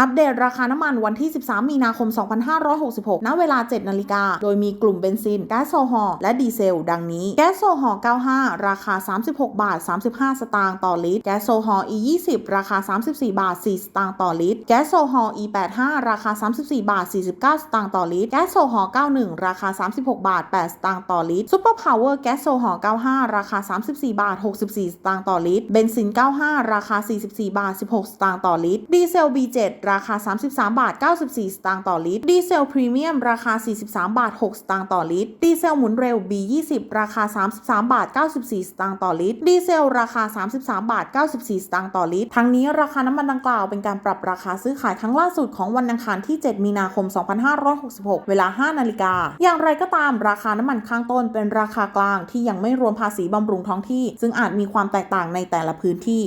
อัปเดตราคาน้ำมันวันที่ 13 มีนาคม 2566 ณ เวลา 7 นาฬิกา โดยมีกลุ่มเบนซิน แก๊สโซฮอล์และดีเซล ดังนี้ แก๊สโซฮอล์ 95 ราคา 36 บาท 35 สตางค์ต่อลิตร แก๊สโซฮอล์ E20 ราคา 34 บาท 4 สตางค์ต่อลิตร แก๊สโซฮอล์ E85 ราคา 34 บาท 49 สตางค์ต่อลิตร แก๊สโซฮอล์ 91 ราคา 36 บาท 8 สตางค์ต่อลิตร ซุปเปอร์พาวเวอร์ แก๊สโซฮอล์ 95 ราคา 34 บาท 64 สตางค์ต่อลิตร เบนซิน 95 ราคา 44 บาท 16 สตางค์ต่อลิตร ดีเซล B7 ราคา 33 บาท 94 สตางค์ต่อลิตร ดีเซลพรีเมียม ราคา 43 บาท 6 สตางค์ต่อลิตร ดีเซลหมุนเร็ว B20 ราคา 33 บาท 94 สตางค์ต่อลิตร ดีเซลราคา 33 บาท 94 สตางค์ต่อลิตร ทั้งนี้ราคาน้ำมันดังกล่าวเป็นการปรับราคาซื้อขายครั้งล่าสุดของวันอังคารที่ 7 มีนาคม 2566 เวลา 5 นาฬิกา อย่างไรก็ตามราคาน้ำมันข้างต้นเป็นราคากลางที่ยังไม่รวมภาษีบำรุงท้องที่ ซึ่งอาจมีความแตกต่างในแต่ละพื้นที่